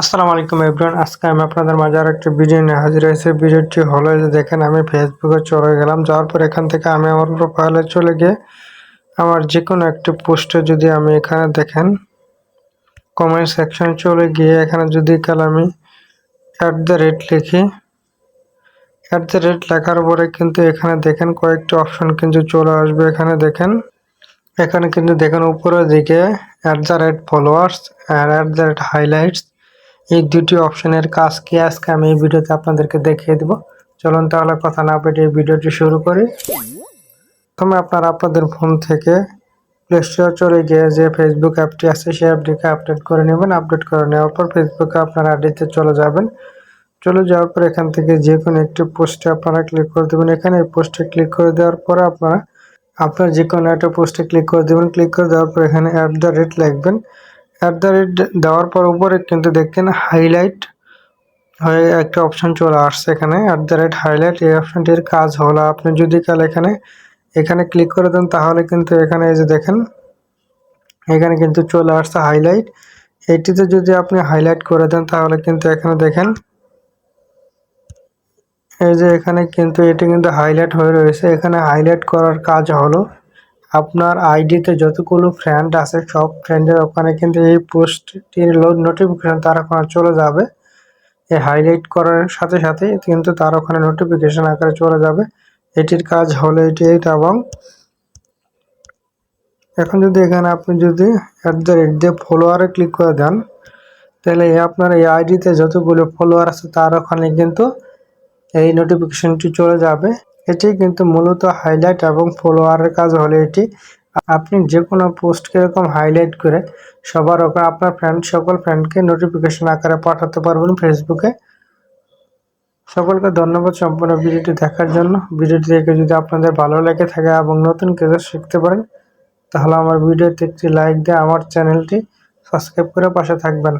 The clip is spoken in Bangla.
আসসালামু আলাইকুম এভরিওয়ান, আজকে আমি আপনাদের মাঝে আর একটা ভিডিও নিয়ে হাজির হয়েছে। ভিডিওটি হলো যে দেখেন আমি ফেসবুকে চলে গেলাম, যাওয়ার পর এখান থেকে আমি আমার প্রোফাইলে চলে গিয়ে আমার যে কোনো একটি পোস্টে যদি আমি এখানে দেখেন কমেন্ট সেকশন চলে গিয়ে এখানে যদি কাল আমি অ্যাট দ্য রেট লিখি অ্যাট দ্য রেট লেখার পরে কিন্তু এখানে দেখেন কয়েকটি অপশন কিন্তু চলে আসবে। এখানে দেখেন, এখানে কিন্তু দেখেন উপরের দিকে অ্যাট দ্য রেট ফলোয়ার্স আর অ্যাট দ্য রেট হাইলাইটস এই দুটি অপশনের কাজ কি? আজকে আমি এই ভিডিওতে আপনাদেরকে দেখিয়ে দেব। চলুন তাহলে কথা না পেটে ভিডিওটি শুরু করি। প্রথমে আপনারা আপনাদের ফোন থেকে প্লে স্টোর চলে গিয়ে যে ফেসবুক অ্যাপটি আছে, সেই অ্যাপটিকে আপডেট করে নেবেন। আপডেট করে নেওয়ার পর ফেসবুকে আপনার আইডিতে চলে যাবেন। চলে যাওয়ার পর এখান থেকে যে কোনো একটি পোস্টে আপনারা ক্লিক করে দেবেন। এখানে এই পোস্টে ক্লিক করে দেওয়ার পরে আপনারা, আপনার যে কোনো একটা পোস্টে ক্লিক করে দেবেন। ক্লিক করে দেওয়ার পর এখানে অ্যাট দ্য রেট লিখবেন। অ্যাট দ্য রেট দেওয়ার পর উপরে কিন্তু দেখেন হাইলাইট হয়ে একটা অপশন চলে আসছে এখানে অ্যাট দ্য রেট হাইলাইট এই অপশনটির কাজ হলো। আপনি যদি কাল এখানে এখানে ক্লিক করে দেন, তাহলে কিন্তু এখানে এই যে দেখেন, এখানে কিন্তু চলে আসছে হাইলাইট এটিতে যদি আপনি হাইলাইট করে দেন, তাহলে কিন্তু এখানে দেখেন, এই যে এখানে কিন্তু এটি কিন্তু হাইলাইট হয়ে রয়েছে। এখানে হাইলাইট করার কাজ হলো আপনার আইডিতে যতগুলো ফ্রেন্ড আছে, সব ফ্রেন্ডের ওখানে কিন্তু এই পোস্টটির নোটিফিকেশন তার ওখানে চলে যাবে। এই হাইলাইট করার সাথে সাথে কিন্তু তার ওখানে নোটিফিকেশন আকারে চলে যাবে। এটির কাজ হলো এটি এবং এখন যদি এখানে আপনি যদি অ্যাট দ্য রেট দিয়ে ফলোয়ারে ক্লিক করে দেন, তাহলে আপনার এই আইডিতে যতগুলো ফলোয়ার আছে, তার ওখানে কিন্তু এই নোটিফিকেশনটি চলে যাবে। এটি কিন্তু মূলত হাইলাইট এবং ফলোয়ারের কাজ হলে এটি। আপনি যে কোনো পোস্টকে এরকম হাইলাইট করে সবার ওপর আপনার ফ্রেন্ড সকল ফ্রেন্ডকে নোটিফিকেশন আকারে পাঠাতে পারবেন ফেসবুকে সকলকে ধন্যবাদ সম্পূর্ণ ভিডিওটি দেখার জন্য। ভিডিওটি দেখে যদি আপনাদের ভালো লেগে থাকে এবং নতুন কিছু শিখতে পারেন, তাহলে আমার ভিডিওতে একটি লাইক দিয়ে আমার চ্যানেলটি সাবস্ক্রাইব করে পাশে থাকবেন।